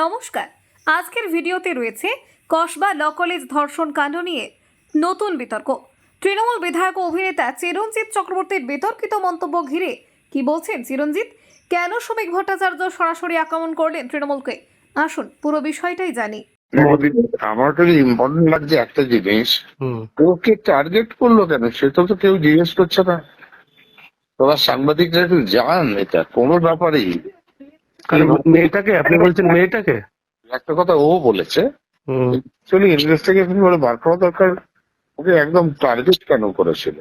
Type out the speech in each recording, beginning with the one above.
নমস্কার। আজকের ভিডিওতে রয়েছে কসবা ল কলেজ ধর্ষণ কাণ্ড নিয়ে নতুন বিতর্ক। তৃণমূল বিধায়ক অভিনেতা চিরঞ্জিত চক্রবর্তীর বিতর্কিত মন্তব্য ঘিরে কি বলছেন চিরঞ্জিত? কেন শ্রমিক ভট্টাচার্য সরাসরি আক্রমণ করলেন তৃণমূলকে? আসুন পুরো বিষয়টাই জানি। আমার কাছে ইম্পর্টেন্ট লাগছে একটা জিনিস। হুম। ওকে টার্গেট করল কেন? সেটা তো কেউ জিজ্ঞেস করছে না। তোরা সাংবাদিকরা একটু জান এটা কোনো ব্যাপারেই। মেয়েটাকে আপনি বলছেন মেয়েটাকে? একটা কথা ও বলেছে। চলি ইনভেস্টিগেশন করে বার করা দরকার। ওকে একদম টার্গেট কেন করেছিল?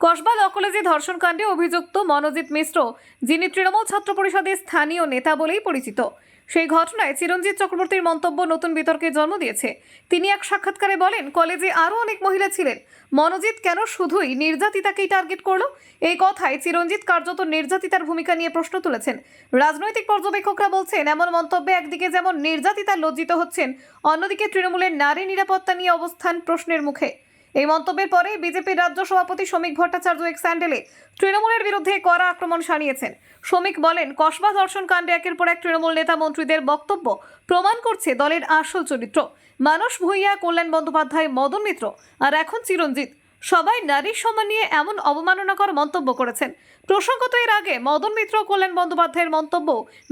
কসবা ল কলেজে ধর্ষণ কাণ্ডে অভিযুক্ত মনোজিৎ মিশ্র যিনি তৃণমূল ছাত্র পরিষদের স্থানীয় নেতা বলেই পরিচিত। সেই ঘটনায় চিরঞ্জিত চক্রবর্তীর মন্তব্য নতুন বিতর্কের জন্ম দিয়েছে। তিনি এক সাক্ষাৎকারে বলেন, কলেজে আরও অনেক মহিলা ছিলেন। মনোজিৎ কেন শুধুই নির্যাতিতাকেই টার্গেট করল? এই কথায় চিরঞ্জিত কার্যত নির্যাতিতার ভূমিকা নিয়ে প্রশ্ন তুলেছেন। রাজনৈতিক পর্যবেক্ষকরা বলছেন, এমন মন্তব্যে একদিকে যেমন নির্যাতিতা লজ্জিত হচ্ছেন, অন্যদিকে তৃণমূলের নারী নিরাপত্তা নিয়ে অবস্থান প্রশ্নের মুখে। এই মন্তব্যের পরে বিজেপির রাজ্য সভাপতি শ্রমিক ভট্টাচার্য এক স্যান্ডেলে তৃণমূলের বিরুদ্ধে কড়া আক্রমণ সানিয়েছেন শ্রমিক বলেন, কসবা ধর্ষণ কাণ্ডে একের পর এক তৃণমূল নেতা মন্ত্রীদের বক্তব্য প্রমাণ করছে দলের আসল চরিত্র। মানস ভূঁইয়া, কল্যাণ বন্দ্যোপাধ্যায়, মদন মিত্র আর এখন চিরঞ্জিত। সবাই নারীর সম্মান নিয়ে এমন অবমাননাকর মন্তব্য করেছেন। প্রসঙ্গত এর আগে মদন মিত্র, কল্যাণ বন্দ্যোপাধ্যায়ের মন্তব্য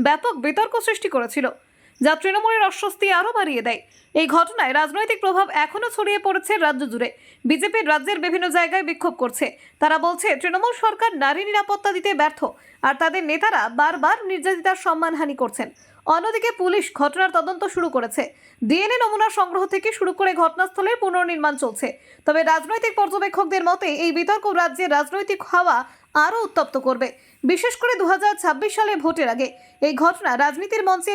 ব্যাপক বিতর্ক সৃষ্টি করেছিল। যা তৃণমূলের অস্বস্তি আরও বাড়িয়ে দেয়। এই ঘটনায় রাজনৈতিক প্রভাব এখনও ছড়িয়ে পড়েছে রাজ্য জুড়ে। বিজেপির রাজ্যের বিভিন্ন জায়গায় বিক্ষোভ করছে। তারা বলছে, তৃণমূল সরকার নারী নিরাপত্তা দিতে ব্যর্থ, আর তাদের নেতারা বারবার নির্যাতিতার সম্মানহানি করছেন। অন্যদিকে পুলিশ ঘটনার তদন্ত শুরু করেছে। ডিএনএ নমুনা সংগ্রহ থেকে শুরু করে ঘটনাস্থলের পুনর্নির্মাণ চলছে। তবে রাজনৈতিক পর্যবেক্ষকদের মতে, এই বিতর্ক রাজ্যের রাজনৈতিক হাওয়া আরও উত্তপ্ত করবে। বিশেষ করে দু হাজার ছাব্বিশ সালে ভোটের আগে। এই ঘটনা রাজনীতির মঞ্চে